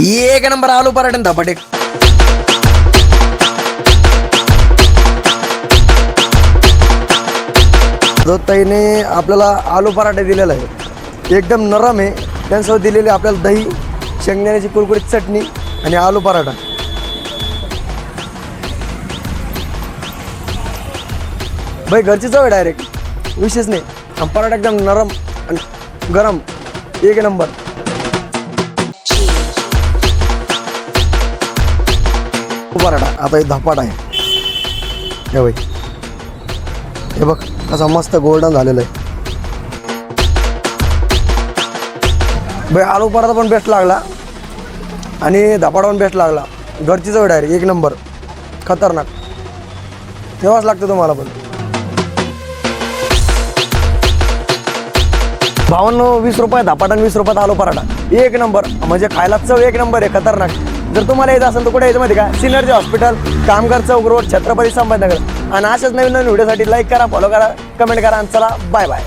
एक नंबर आलू पराठे आणि धपाटे जो ताईने आपल्याला आलू पराठा दिलेला आहे एकदम नरम. आहे त्यांच्यासोबत दिलेली आपल्याला दही शेंगदाण्याची कुरकुरीत चटणी आणि आलू पराठा. भाई घरची चव आहे डायरेक्ट विशेष नाही. आणि पराठा एकदम नरम आणि गरम. एक नंबर पराठा आता हे धपाट आहे. हे बाई. हे बघ कसा मस्त गोल्डन झालेलं आहे. बाई आलू पराठा पण बेस्ट लागला. आणि धपाटा पण बेस्ट लागला. घरची चव डायरेक्ट एक नंबर खतरनाक. तेव्हाच लागतं तुम्हाला पण. बावन्न वीस रुपये धपाटा आणि वीस रुपयात आलू पराठा. एक नंबर म्हणजे खायला चव एक नंबर आहे खतरनाक. जर तुम्हाला यायचं असेल तर कुठे यायचं माहिती का? सिनर्जी हॉस्पिटल कामगार चौक रोड छत्रपती संभाजीनगर. आणि अशाच नवीन नवीन व्हिडिओसाठी लाईक करा फॉलो करा कमेंट करा आणि चला बाय बाय